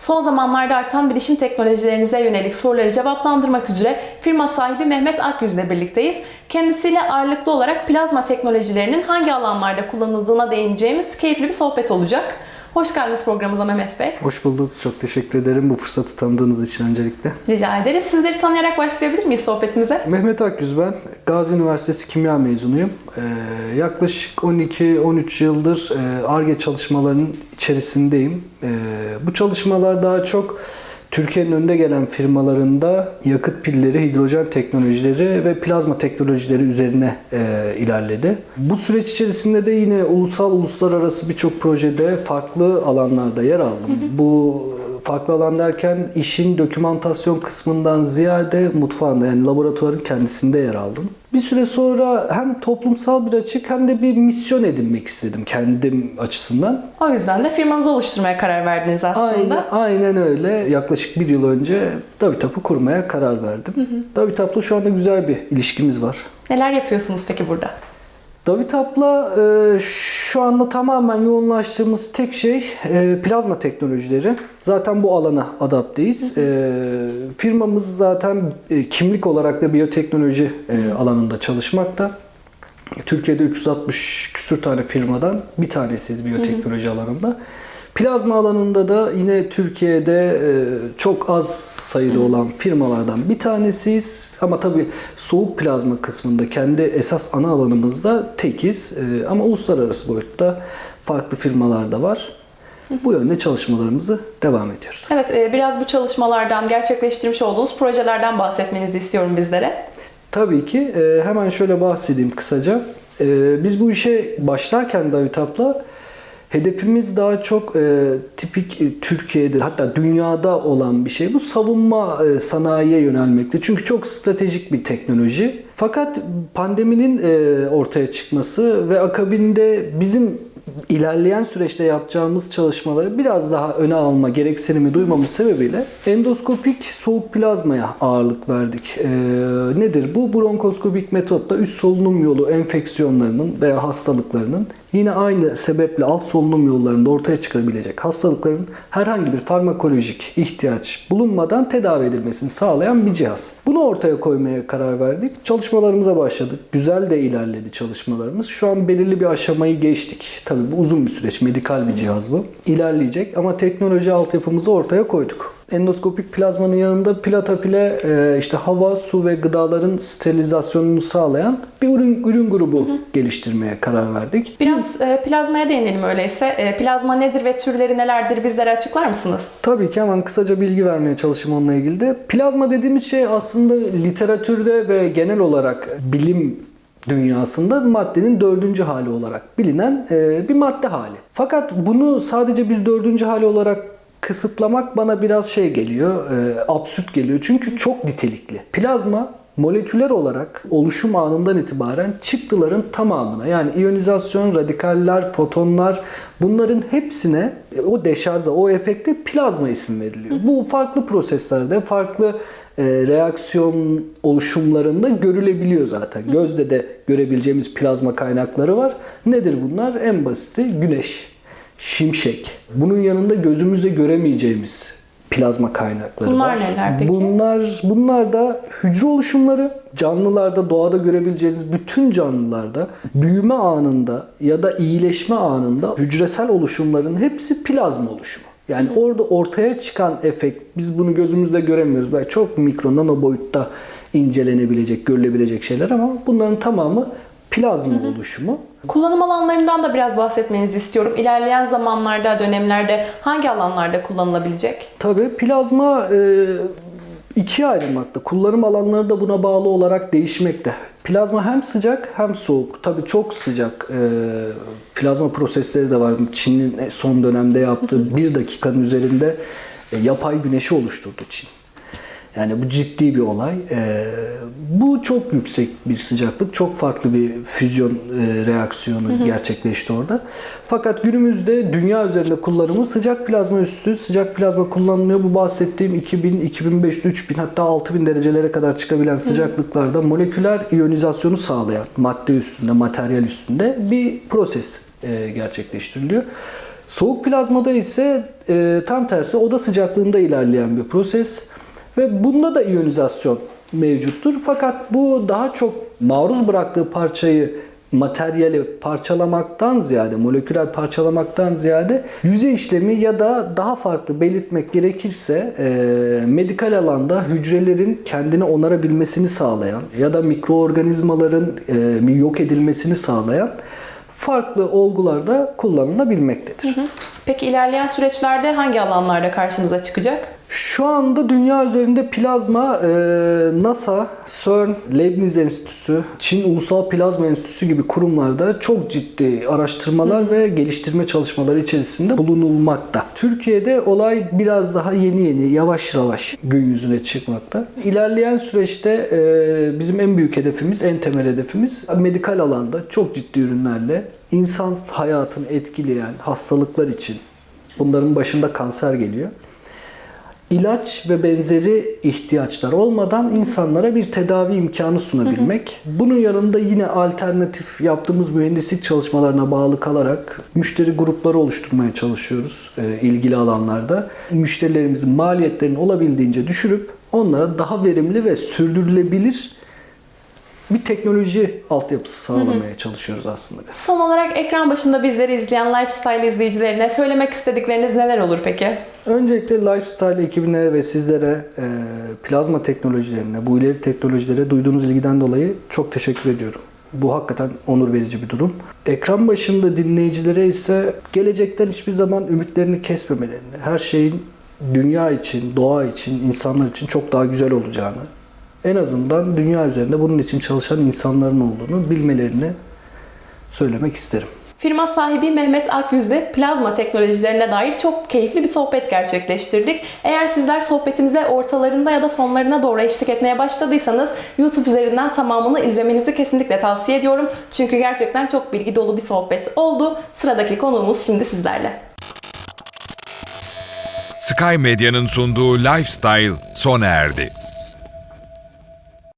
Son zamanlarda artan bilişim teknolojilerinize yönelik soruları cevaplandırmak üzere firma sahibi Mehmet Akyüz ile birlikteyiz. Kendisiyle ağırlıklı olarak plazma teknolojilerinin hangi alanlarda kullanıldığına değineceğimiz keyifli bir sohbet olacak. Hoş geldiniz programımıza Mehmet Bey. Hoş bulduk. Çok teşekkür ederim bu fırsatı tanıdığınız için öncelikle. Rica ederiz. Sizleri tanıyarak başlayabilir miyiz sohbetimize? Mehmet Akgüz ben. Gazi Üniversitesi Kimya mezunuyum. Ee, yaklaşık 12-13 yıldır e, ARGE çalışmalarının içerisindeyim. Ee, bu çalışmalar daha çok Türkiye'nin önde gelen firmalarında yakıt pilleri, hidrojen teknolojileri ve plazma teknolojileri üzerine e, ilerledi. Bu süreç içerisinde de yine ulusal, uluslararası birçok projede farklı alanlarda yer aldım. Bu farklı alan derken işin dokümantasyon kısmından ziyade mutfağında yani laboratuvarın kendisinde yer aldım. Bir süre sonra hem toplumsal bir açık hem de bir misyon edinmek istedim kendim açısından. O yüzden de firmanızı oluşturmaya karar verdiniz aslında. Aynen, aynen öyle. Yaklaşık bir yıl önce Davitap'ı kurmaya karar verdim. Davitap'la şu anda güzel bir ilişkimiz var. Neler yapıyorsunuz peki burada? Davitap'la e, şu anda tamamen yoğunlaştığımız tek şey e, plazma teknolojileri. Zaten bu alana adapteyiz. E, firmamız zaten e, kimlik olarak da biyoteknoloji e, alanında çalışmakta. Türkiye'de 360 küsür tane firmadan bir tanesiyiz biyoteknoloji alanında. Plazma alanında da yine Türkiye'de e, çok az sayıda olan firmalardan bir tanesiyiz. Ama tabii soğuk plazma kısmında kendi esas ana alanımızda tekiz. E, ama uluslararası boyutta farklı firmalar da var. Bu yönde çalışmalarımızı devam ediyoruz. Evet, e, biraz bu çalışmalardan, gerçekleştirmiş olduğunuz projelerden bahsetmenizi istiyorum bizlere. Tabii ki. E, hemen şöyle bahsedeyim kısaca. E, biz bu işe başlarken Davitap'la hedefimiz daha çok e, tipik e, Türkiye'de hatta dünyada olan bir şey. Bu savunma e, sanayiye yönelmekte. Çünkü çok stratejik bir teknoloji. Fakat pandeminin e, ortaya çıkması ve akabinde bizim ilerleyen süreçte yapacağımız çalışmaları biraz daha öne alma gereksinimi duymamız sebebiyle endoskopik soğuk plazmaya ağırlık verdik. Ee, nedir bu? Bronkoskopik metotla üst solunum yolu enfeksiyonlarının veya hastalıklarının yine aynı sebeple alt solunum yollarında ortaya çıkabilecek hastalıkların herhangi bir farmakolojik ihtiyaç bulunmadan tedavi edilmesini sağlayan bir cihaz. Bunu ortaya koymaya karar verdik. Çalışmalarımıza başladık. Güzel de ilerledi çalışmalarımız. Şu an belirli bir aşamayı geçtik. Tabii bu uzun bir süreç. Medikal bir cihaz bu. İlerleyecek ama teknoloji altyapımızı ortaya koyduk. Endoskopik plazmanın yanında platapile e, işte hava, su ve gıdaların sterilizasyonunu sağlayan bir ürün, ürün grubu geliştirmeye karar verdik. Biraz e, plazmaya değinelim öyleyse. E, plazma nedir ve türleri nelerdir bizlere açıklar mısınız? Tabii ki hemen kısaca bilgi vermeye çalışayım onunla ilgili de. Plazma dediğimiz şey aslında literatürde ve genel olarak bilim dünyasında maddenin dördüncü hali olarak bilinen e, bir madde hali. Fakat bunu sadece bir dördüncü hali olarak kısıtlamak bana biraz şey geliyor, e, absürt geliyor. Çünkü çok nitelikli. Plazma moleküler olarak oluşum anından itibaren çıktıların tamamına yani iyonizasyon, radikaller, fotonlar bunların hepsine o deşarja, o efekte plazma ismi veriliyor. Bu farklı proseslerde, farklı e, reaksiyon oluşumlarında görülebiliyor zaten. Gözde de görebileceğimiz plazma kaynakları var. Nedir bunlar? En basiti güneş, şimşek. Bunun yanında gözümüzle göremeyeceğimiz plazma kaynakları Bunlar var. neler peki? Bunlar bunlar da hücre oluşumları. Canlılarda, doğada görebileceğiniz bütün canlılarda büyüme anında ya da iyileşme anında hücresel oluşumların hepsi plazma oluşumu. Yani orada ortaya çıkan efekt biz bunu gözümüzle göremiyoruz. Belki çok mikro nano boyutta incelenebilecek, görülebilecek şeyler ama bunların tamamı plazma oluşumu. Kullanım alanlarından da biraz bahsetmenizi istiyorum. İlerleyen zamanlarda, dönemlerde hangi alanlarda kullanılabilecek? Tabii plazma e, ikiye ayrılmakta. Kullanım alanları da buna bağlı olarak değişmekte. Plazma hem sıcak hem soğuk. Tabii çok sıcak e, plazma prosesleri de var. Çin'in son dönemde yaptığı bir dakikanın üzerinde e, yapay güneşi oluşturdu Çin. Yani bu ciddi bir olay. Ee, bu çok yüksek bir sıcaklık. Çok farklı bir füzyon e, reaksiyonu gerçekleşti orada. Fakat günümüzde dünya üzerinde kullanımı sıcak plazma üstü. Sıcak plazma kullanılıyor. Bu bahsettiğim 2000, 2500, 3000 hatta 6000 derecelere kadar çıkabilen sıcaklıklarda moleküler iyonizasyonu sağlayan madde üstünde, materyal üstünde bir proses e, gerçekleştiriliyor. Soğuk plazmada ise e, tam tersi oda sıcaklığında ilerleyen bir proses ve bunda da iyonizasyon mevcuttur. Fakat bu daha çok maruz bıraktığı parçayı materyali parçalamaktan ziyade, moleküler parçalamaktan ziyade yüzey işlemi ya da daha farklı belirtmek gerekirse e, medikal alanda hücrelerin kendini onarabilmesini sağlayan ya da mikroorganizmaların e, yok edilmesini sağlayan farklı olgularda kullanılabilmektedir. Peki ilerleyen süreçlerde hangi alanlarda karşımıza çıkacak? Şu anda dünya üzerinde plazma e, NASA, CERN, Leibniz Enstitüsü, Çin Ulusal Plazma Enstitüsü gibi kurumlarda çok ciddi araştırmalar ve geliştirme çalışmaları içerisinde bulunulmakta. Türkiye'de olay biraz daha yeni yeni, yavaş yavaş gün yüzüne çıkmakta. İlerleyen süreçte e, bizim en büyük hedefimiz, en temel hedefimiz medikal alanda çok ciddi ürünlerle insan hayatını etkileyen hastalıklar için bunların başında kanser geliyor ilaç ve benzeri ihtiyaçlar olmadan insanlara bir tedavi imkanı sunabilmek. Bunun yanında yine alternatif yaptığımız mühendislik çalışmalarına bağlı kalarak müşteri grupları oluşturmaya çalışıyoruz e, ilgili alanlarda. Müşterilerimizin maliyetlerini olabildiğince düşürüp onlara daha verimli ve sürdürülebilir bir teknoloji altyapısı sağlamaya çalışıyoruz aslında. Son olarak ekran başında bizleri izleyen Lifestyle izleyicilerine söylemek istedikleriniz neler olur peki? Öncelikle Lifestyle ekibine ve sizlere e, plazma teknolojilerine, bu ileri teknolojilere duyduğunuz ilgiden dolayı çok teşekkür ediyorum. Bu hakikaten onur verici bir durum. Ekran başında dinleyicilere ise gelecekten hiçbir zaman ümitlerini kesmemelerini, her şeyin dünya için, doğa için, insanlar için çok daha güzel olacağını, en azından dünya üzerinde bunun için çalışan insanların olduğunu bilmelerini söylemek isterim. Firma sahibi Mehmet Akyüz'de plazma teknolojilerine dair çok keyifli bir sohbet gerçekleştirdik. Eğer sizler sohbetimize ortalarında ya da sonlarına doğru eşlik etmeye başladıysanız YouTube üzerinden tamamını izlemenizi kesinlikle tavsiye ediyorum. Çünkü gerçekten çok bilgi dolu bir sohbet oldu. Sıradaki konuğumuz şimdi sizlerle. Sky Medya'nın sunduğu Lifestyle sona erdi.